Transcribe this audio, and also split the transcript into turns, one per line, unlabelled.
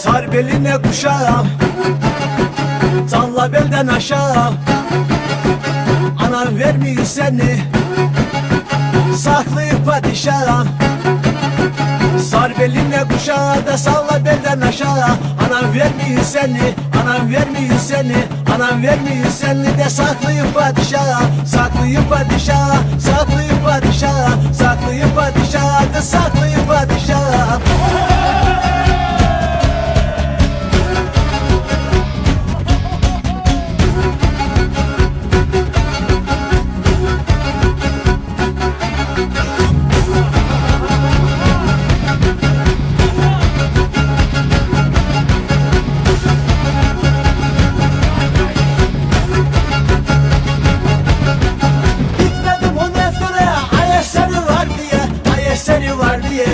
Sar beline kuşağı. Salla belden aşağı. Anam vermiyor seni. Saklayıp padişaha. Sar beline kuşağı da salla belden aşağı. Anam vermiyor seni, anam vermiyor seni Anam vermiyor seni de saklayıp padişaha. Saklayıp padişaha, saklayıp padişaha Saklayıp padişaha da saklayıp seni var diye.